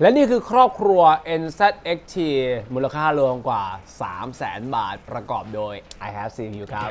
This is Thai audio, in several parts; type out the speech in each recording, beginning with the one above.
และนี่คือครอบครัว NZXT มูลค่ารวมกว่า 300,000 บาทประกอบโดย I have seen you ครับ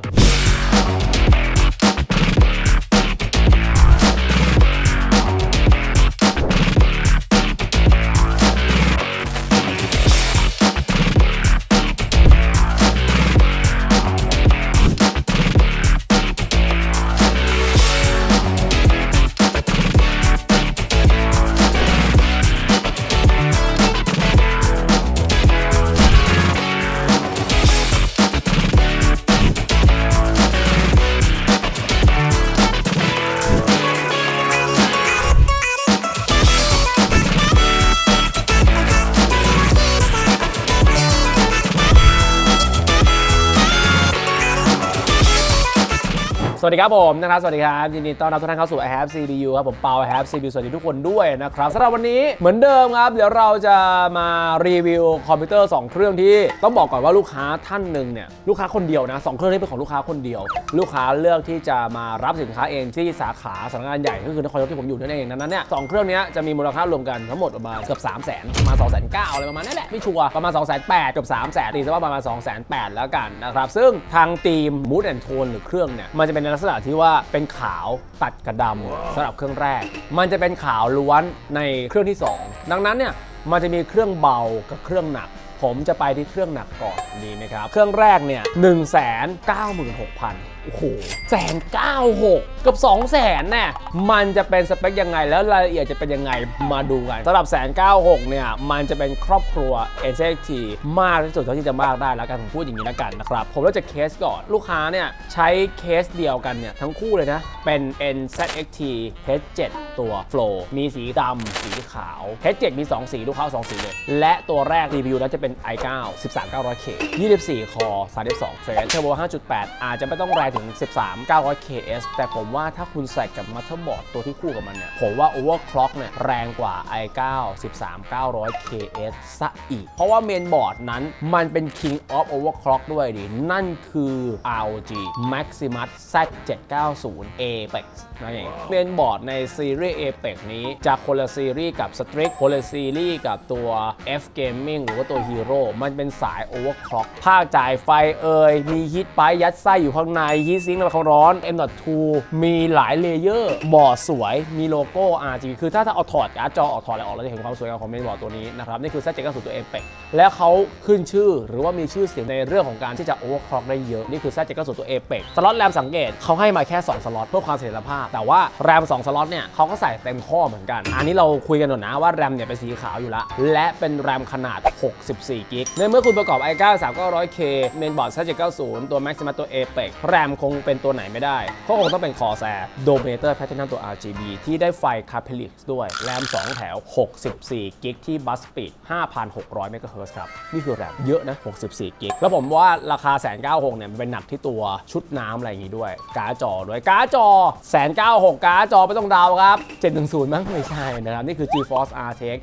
วัสดีครับผมนะครับ สวัสดีครับยินดีต้อนรับทุกท่านเข้าสู่ I have CPU ครับผมเปา I have CPU สวัสดีทุกคนด้วยนะครับสำหรับวันนี้เหมือนเดิมครับ เดี๋ยวเราจะมารีวิวคอมพิวเตอร์ 2 เครื่องที่ต้องบอกก่อนว่าลูกค้าท่านหนึ่งเนี่ยลูกค้าคนเดียวนะสองเครื่องนี้เป็นของลูกค้าคนเดียว ลูกค้าเลือกที่จะมารับสินค้าเองที่สาขาสำนักงานใหญ่ก็คือนครนายกที่ผมอยู่นั่นเองดังนั้นเนี่ยสองเครื่องนี้จะมีมูลค่ารวมกันทั้งหมดประมาณเกือบ3 0 0 0 0 0ประมาณ2 9 0 0 0อะไรประมาณนั้นแหละไม่ชัวร์ประมาณ2 8 0 0 0เกือบ3 0 0 0 0ตีซะว่าประมาณ2 8 0 0 0แล้วกันนะครับซึ่งทางทีม Mood and Tone หรือเครื่องเนี่ยมันจะเป็นในลักษณะที่ว่าเป็นขาวตัดกระดำสำหรับเครื่องแรก มันจะเป็นขาวล้วนในเครื่องที่ 2 ดังนั้นเนี่ยมันจะมีเครื่องเบากับเครื่องหนัก ผมจะไปที่เครื่องหนักก่อนดีไหมครับ เครื่องแรกเนี่ย1 9 6 0 0 0 โอ้โหแสนเก้าหกกับ2 0 0แสนเนี่ยมันจะเป็นสเปคยังไงแล้วรายละเอียดจะเป็นยังไงมาดูกันสำหรับแสนเก้าหกเนี่ยมันจะเป็นครอบครัว NZXT มากที่สุดเท่าที่จะมากได้แล้วกันผมพูดอย่างนี้แล้วกันนะครับผมเริ่มจากเคสก่อนลูกค้าเนี่ยใช้เคสเดียวกันเนี่ยทั้งคู่เลยนะเป็น NZXT H7 ตัว Flow มีสีดำสีขาว H7 มี 2 สีลูกค้าเอา2สีเลย และตัวแรก CPU นั้นจะเป็น i9 13900K 24 คอ 32เทรนเทอร์โบ5.8 อาจจะไม่ต้องแรงถึง 13900KS แต่ผมว่าถ้าคุณใส่กับมั t เ e อร์บอร์ดตัวที่คู่กับมันเนี่ย ผมว่า overclock เนี่ยแรงกว่า i9 13900KS ซะอีก เพราะว่าเมนบอร์ดนั้นมันเป็น king of overclock ด้วยดิ นั่นคือ ROG Maximus Z790 Apex นั่นเองเมนบอร์ดในซีรีส์ Apex นี้จะคนละซีรีส์กับ Strix คนละซีรีส์กับตัว F Gaming หรือว่าตัว Hero มันเป็นสาย overclock ภาคจ่ายไฟเอ่ยมีฮีทไปยัดไส้อยู่ข้างในฮีทซิงค์ระบายความร้อน M.2 มีหลายเลเยอร์บอร์ดสวย มีโลโก้ RGB คือถ้าถ้าเอาถอดการ์ดจอออกถอดอะไรออกเราจะเห็นความสวยงามของเมนบอร์ดตัวนี้นะครับนี่คือ Z790 ตัว Apex แล้วเขาขึ้นชื่อหรือว่ามีชื่อเสียงในเรื่องของการที่จะ overclock ได้เยอะนี่คือ Z790 ตัว Apex สล็อตแรมสังเกตเขาให้มาแค่ 2 สล็อตเพื่อความเสถียรภาพ แต่ว่าแรม 2 สล็อตเนี่ยเขาก็ใส่เต็มข้อเหมือนกัน อันนี้เราคุยกันหน่อยนะว่าแรมเนี่ยเป็นสีขาวอยู่แล้วและเป็นแรมขนาด 64กิกในเมื่อคุณประกอบ i9 3900K เมนบอร์ด Z790 ตัว Maximus ตัว Apex แรมคงเป็นตัวไหนไม่ได้ ก็คงต้องเป็น Corsair Dominator Platinum ตัว RGB ที่ได้ไฟ Capelix ด้วยแรม 2 แถว 64 กิกที่ Bus Speed 5,600 MHz ครับ นี่คือแรมเยอะนะ 64 กิก แล้วผมว่าราคาแสนเก้าหกเนี่ยเป็นหนักที่ตัวชุดน้ำอะไรอย่างงี้ด้วย การ์ดจอด้วย การ์ดจอแสนเก้าหกการ์ดจอไม่ต้องดาวครับ 710 มั้งไม่ใช่นะครับ นี่คือ GeForce RTX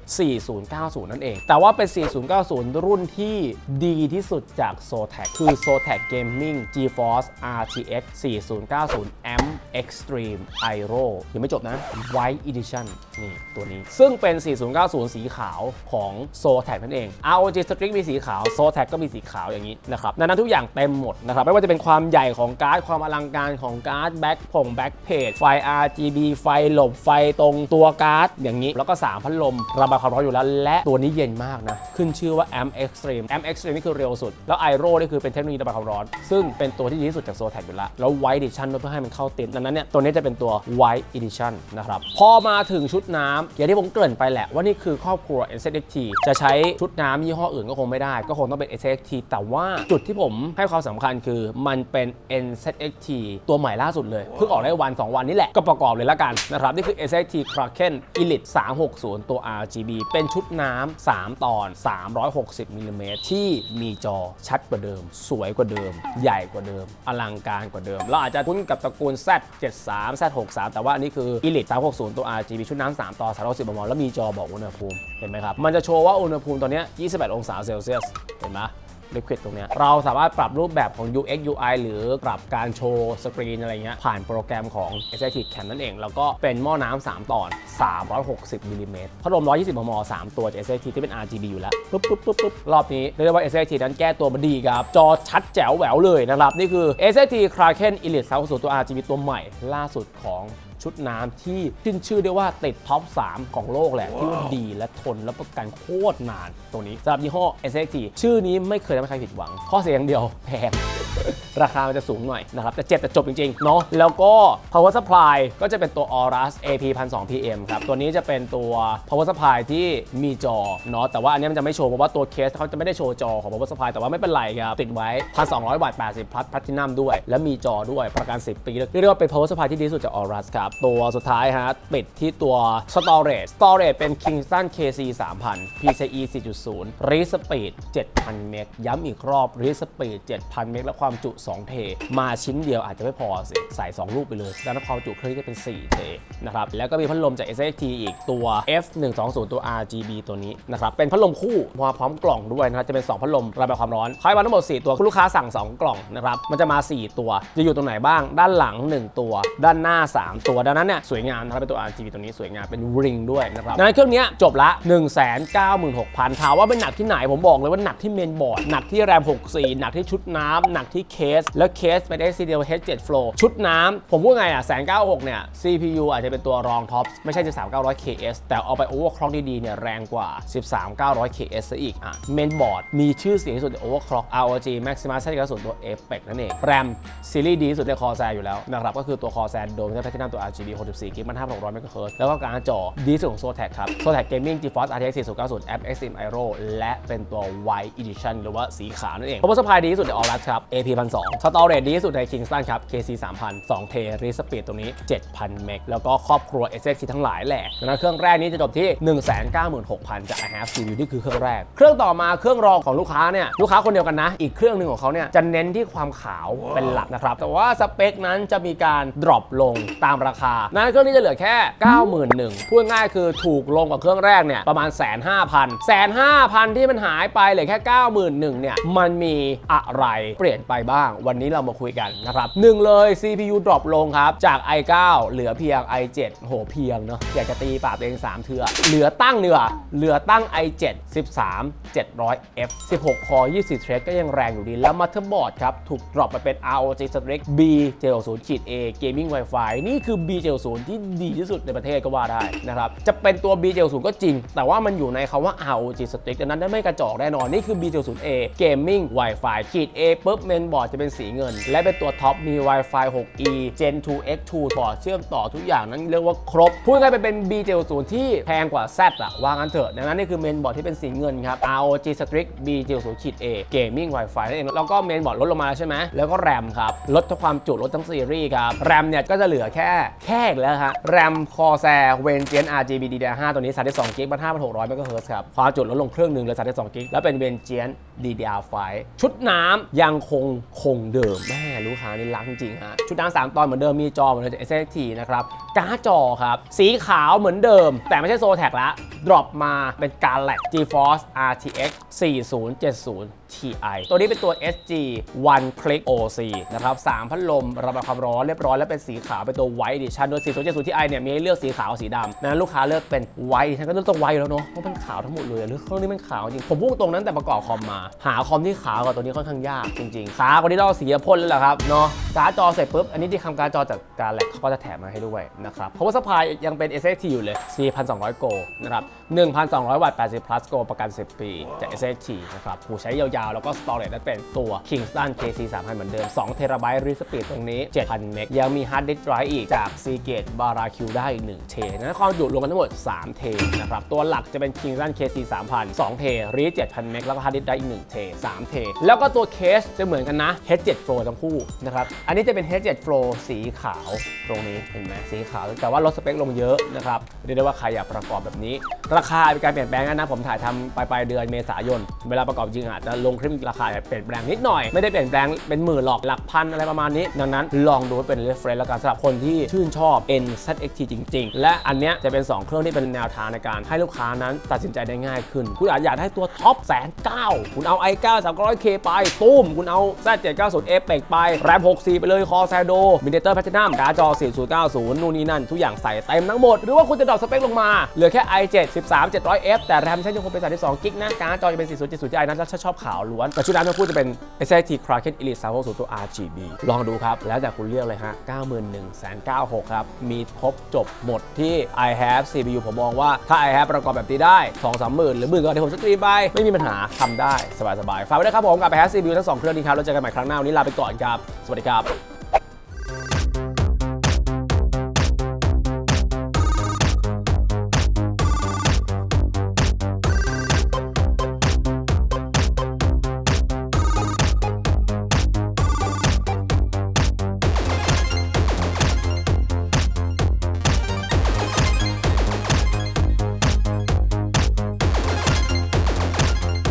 4090 นั่นเอง แต่ว่าเป็น 4090 รุ่นที่ดีที่สุดจาก Zotac คือ Zotac Gaming GeForce RTX 4090 Amp Extreme Aero ยังไม่จบนะ White Edition นี่ตัวนี้ ซึ่งเป็น 4090 สีขาวของ Zotac นั่นเอง ROG Strix มีสีขาว Zotac ก็มีสีขาวอย่างนี้นะครับดังนั้นทุกอย่างเต็มหมดนะครับ ไม่ว่าจะเป็นความใหญ่ของการ์ด ความอลังการของการ์ด แบ็คผงแบ็คเพจไฟ RGB ไฟหลบไฟตรงตัวการ์ด อย่างนี้ แล้วก็ 3 พัดลมระบายความร้อนอยู่แล้ว และตัวนี้เย็นมากนะ ขึ้นชื่อว่า Amp Extreme Amp Extreme นี่คือเร็วสุด แล้ว Aero นี่คือเป็นเทคโนโลยีระบายความร้อน ซึ่งเป็นตัวที่ดีที่สุดจาก Zotac อยู่แล้ว แล้ว White Edition เพื่อให้มันเข้าเติดดังนั้นเนี่ยตัวนี้จะเป็นตัว White Edition นะครับ พอมาถึงชุดน้ำอย่างที่ผมเกริ่นไปแหละว่านี่คือครอบครัว NZXT จะใช้ชุดน้ำยี่ห้ออื่นก็คงไม่ได้ ก็คงต้องเป็น NZXT แต่ว่าจุดที่ผมให้ความสำคัญคือมันเป็น NZXT ตัวใหม่ล่าสุดเลยเพิ่งออกได้วัน 2 วันนี้แหละก็ประกอบเลยละกันนะครับนี่คือ NZXT Kraken Elite 360 ตัว RGB เป็นชุดน้ำ3ตอน 360มิลลิเมตรที่มีจอชัดกว่าเดิม สวยกว่าเดิม ใหญ่กว่าเดิม อลังการกว่าเดิม เราอาจจะคุ้นกับตระกูล Z73 Z63 แต่ว่าอันนี้คือ Elite 360 ตัว RGB ชุดน้ำ3ต่อ360มมแล้วมีจอบอกอุณหภูมิ เห็นไหมครับ มันจะโชว์ว่าอุณหภูมิตอนเนี้ย28 องศาเซลเซียส เห็นไหม Liquid ตรงเนี้ยเราสามารถปรับรูปแบบของ UX UI หรือปรับการโชว์สกรีนอะไรเงี้ยผ่านโปรแกรมของ Executive Cam นั่นเอง แล้วก็เป็นหม้อน้ำ3ตอน 360มิลลิเมตรพัดลม 120มม 3 ตัวจาก Executive ที่เป็น RGB อยู่แล้วปุ๊บปุ๊บปุ๊บปุ๊บรอบนี้เรียกได้ว่า Executive นั้นแก้ตัวมาดีครับ จอชัดแจ๋วแหววเลยนะครับ นี่คือ Executive Kraken Elite 360ตัว RGB ตัวใหม่ล่าสุดของ ชุดน้ำที่ขึ้นชื่อได้ว่าติดท็อป 3 ของโลกแหละ ที่ว่าดีและทนและประกันโคตรนานตรงนี้สำหรับยี่ห้อ SXT ชื่อนี้ไม่เคยทำให้ใครผิดหวัง ข้อเสียอย่างเดียวแพงราคามันจะสูงหน่อยนะครับ แต่เจ็บแต่จบจริงๆ เนาะแล้วก็ power supply ก็จะเป็นตัว Aorus AP 1,200 PM ครับ ตัวนี้จะเป็นตัว power supply ที่มีจอเนาะแต่ว่าอันนี้มันจะไม่โชว์เพราะว่าตัวเคสเขาจะไม่ได้โชว์จอของ power supply แต่ว่าไม่เป็นไรครับ ติดไว้ 1,200วัตต์80 พลัส platinum ด้วย และมีจอด้วยประกัน 10 ปีเรียกได้ว่าเป็น power supply ที่ดีที่สุดจาก Aorus ครับตัวสุดท้ายฮะปิดที่ตัว storage storage เป็น Kingston KC 3000 PCIe 4.0 read speed 7,000 เมกย้ำอีกรอบ read speed 7,000 เมกและความจุ 2 เท มาชิ้นเดียวอาจจะไม่พอสิใส่ 2 ลูกไปเลยดังนั้นความจุเครื่องจะเป็น 4 เทนะครับแล้วก็มีพัดลมจาก SXT อีกตัว F120 ตัว RGB ตัวนี้นะครับเป็นพัดลมคู่มาพร้อมกล่องด้วยนะครับจะเป็น 2 พัดลมระบายความร้อนคอยมาทั้งหมด 4 ตัวคุณลูกค้าสั่ง 2 กล่องนะครับมันจะมา 4 ตัวจะอยู่ตรงไหนบ้าง ด้านหลัง 1 ตัว ด้านหน้า 3 ตัวดังนั้นเนี่ยสวยงามนะครับเป็นตัว RGB ตัวนี้สวยงามเป็นริงด้วยนะครับดังนั้นเครื่องเนี้ยจบละ 196,000ถามว่าเป็นหนักที่ไหนผมบอกเลยว่าหนักที่เมนบอร์ดหนักที่แรม 64 หนักที่ชุดน้ำหนักที่เคส แล้วเคสเป็น SCDL H7 Flow ชุดน้ำผมพูดไงอะแสน96เนี่ย CPU อาจจะเป็นตัวรองท็อปไม่ใช่ 13900 KS แต่เอาไป overclock ดีๆเนี่ยแรงกว่า 13900 KS ซะอีกอะเมนบอร์ดมีชื่อเสียงที่สุดใน overclock ROG Maximus ใช้กระสุนตัว Apex นั่นเองแรมซีรีส์ดีที่สุดใน Corsair อยู่แล้วนะครับก็คือตัว Corsair โดมใช้แพทินัมตัว RGB GB 64 g b 1600 MHz แล้วก็การ์ดจอดีสุดของ Zotac ครับ Zotac Gaming GeForce RTX 4090 App Extreme Aero และเป็นตัว White Edition หรือว่าสีขาวนั่นเอง Power Supply ดีที่สุดใน Aorus ครับ AP 1200 Storage ดีที่สุดใน Kingston ครับ KC 3000 2 t Read Speed ตรงนี้ 7,000 เมกแล้วก็ครอบครัว SXT ทั้งหลายแหละดังนั้นเครื่องแรกนี้จะจบที่ 196,000 จาก I have CPU นี่คือเครื่องแรก เครื่องต่อมาเครื่องรองของลูกค้าเนี่ยลูกค้าคนเดียวกันนะ อีกเครื่องหนึ่งของเขาเนี่ยจะเน้นที่ความขาวเป็นหลักนะครับแต่ว่าสเปคนั้นจะมีการ drop ลงตามราคา นั้นเครื่องนี้จะเหลือแค่ 91,000พูดง่ายคือถูกลงกว่าเครื่องแรกเนี่ยประมาณ 1,500,000 1,500,000 ที่มันหายไปเหลือแค่ 91,000เนี่ยมันมีอะไรเปลี่ยนไปบ้าง วันนี้เรามาคุยกันนะครับหนึ่งเลย CPU drop ลงครับ จาก i9 เหลือเพียง i7 โหเพียงเนาะอยากจะตีปากตัวเอง 3 เทือเหลือตั้งเนือเหลือตั้ง i7 13 700F 16 core 24 thread ก็ยังแรงอยู่ดี แล้ว motherboard ครับ ถูก drop มาเป็น ROG Strix B70 A Gaming Wi-Fi นี่คือ B70 ที่ดีที่สุดในประเทศก็ว่าได้นะครับ จะเป็นตัว B70 ก็จริง แต่ว่ามันอยู่ในคำว่า ROG Strix ดังนั้นได้ไม่กระจอกแน่นอน นี่คือ B70A Gaming Wi-Fi ขีด A ปุ๊บ mainboard จะเป็นสีเงิน และเป็นตัวท็อปมี Wi-Fi 6E Gen 2 X2 พอเชื่อมต่อทุกอย่างนั้นเรียกว่าครบ พูดง่ายๆเป็น B70 ที่แพงกว่า Z อะว่างั้นเถอะ ดังนั้นนี่คือเมนบอร์ดที่เป็นสีเงินครับ ROG Strix B70 ขีด A Gaming Wi-Fi นั่นเอง แล้วก็เมนบอร์ดลดลงมาแล้วใช่ไหมแล้วก็แรมครับ ลดทั้งความจุลดทั้งซีรีส์ครับ แรมเนี่ยก็จะเหลือแค่แค่อีกแล้วฮะแรม Corsair Vengeance RGB DDR5 ตัวนี้ 32 g b 5600 MHz ครับ ความจุลดลงครึ่งหนึ่งเหลือ 32 g b แล้วเป็นเวนเจน DDR5 ชุดน้ำยังคงคงเดิมแม่ลูกค้านี่รักจริงฮะ ชุดน้ำสามตอนเหมือนเดิมมีจอเหมือนเดิมจาก SST นะครับการ์ดจอครับ สีขาวเหมือนเดิม แต่ไม่ใช่โซแท็กละ drop มาเป็นการแลก GeForce RTX 4070 Ti ตัวนี้เป็นตัว SG One Click OC นะครับ3พัดลมระบายความร้อนเรียบร้อยและเป็นสีขาว เป็นตัว White Edition โดย 4070 Ti เนี่ยมีให้เลือกสีขาวสีดำนั้นลูกค้าเลือกเป็น White Edition ก็เลือกตัว White แล้วเนาะเพราะมันขาวทั้งหมดเลยอะเลือเครื่องนี้มันขาวจริง ผมพูดตรงนั้นแต่ประกอบคอมมา หาคอมที่ขาวกว่าตัวนี้ค่อนข้างยากจริงๆขาวกว่านี้ต้องเสีพ่นแล้วครับเนาะการ์ดจอเสร็จปุ๊บอันนี้ที่ทำการ์ดจอจากการแลกเขาก็จะแถมมาให้ด้วยนะครับ Power Supply ยังเป็น SST อยู่เลย 4,200 Go นะครับ1,200 วัตต์ 80 plus Go ประกัน 10 ปีจาก SST นะครับผู้ใช้ยาวๆ แล้วก็ storage นั้เป็นตัว Kingston KC 3000 เหมือนเดิม2 t b read speed ตรงนี้ 7,000 เมกยังมี hard disk drive อีกจาก Seagate BaraQ ได้อีก1 t นั้นความจุรวมกันทั้งหมด3 t นะครับ ตัวหลักจะเป็น Kingston KC 3000 2 t read 7,000 เมกแล้วก็ hard disk drive อีก1 t 3 t แล้วก็ตัวเคสจะเหมือนกันนะ H7 Flow ทั้งคู่นะครับอันนี้จะเป็น H7 Flow สีขาวตรงนี้เห็นไหมสีขาวแต่ว่าลดสเปคลงเยอะนะครับเรียกได้ว่าใครอยากประกอบแบบนี้ราคามีการเปลี่ยนแปลงนะผมถ่ายทำปลายปลายเดือนเมษายน เวลาประกอบจริงอาจจะลงคลิปราคาเปลี่ยนแปลงนิดหน่อย ไม่ได้เปลี่ยนแปลงเป็นหมื่นหรอกหลักพันอะไรประมาณนี้ ดังนั้นลองดูเป็น reference แล้วกันสำหรับคนที่ชื่นชอบ NZXT จริง ๆ และอันเนี้ยจะเป็น 2 เครื่องที่เป็นแนวทางในการให้ลูกค้านั้นตัดสินใจได้ง่ายขึ้น คุณอาจอยากได้ตัวท็อปแสนเก้าคุณเอา i9 300K ไปตุ้มคุณเอา Z790 Apex ไปแรม64ไปเลยคอแซโดมิเนเตอร์แพทนัมการ์ดจอ4090นู่นนี่นั่นทุกอย่างใส่เต็มทั้งหมดหรือว่าคุณจะดรอปสเปคลงมาเหลือแค่ i7 13 700F แต่แรมใช้ยังคงเป็น32กิกนะการ์ดจอจะเป็น 4070 Ti นะถ้าชอบขาวล้วน แต่ชุดนั้นมันพูดจะเป็น SIT Kraken Elite 360ตัว RGB ลองดูครับ แล้วแต่คุณเลือกเลยฮะ 91,996ครับ มีครบจบหมดที่ i have CPU ผมมองว่าถ้า i have ประกอบแบบนี้ได้ 2-3หมื่นหรือหมื่นกว่าที่ผมสตรีมไป ไม่มีปัญหาทำได้สบายๆฝากไว้ด้วยครับผมกับ i have CPU ทั้งสองเครื่องนี้ครับแล้วเจอกันใหม่ครั้งหน้าวันนี้ลาไปก่อนครับสวัสดีครับ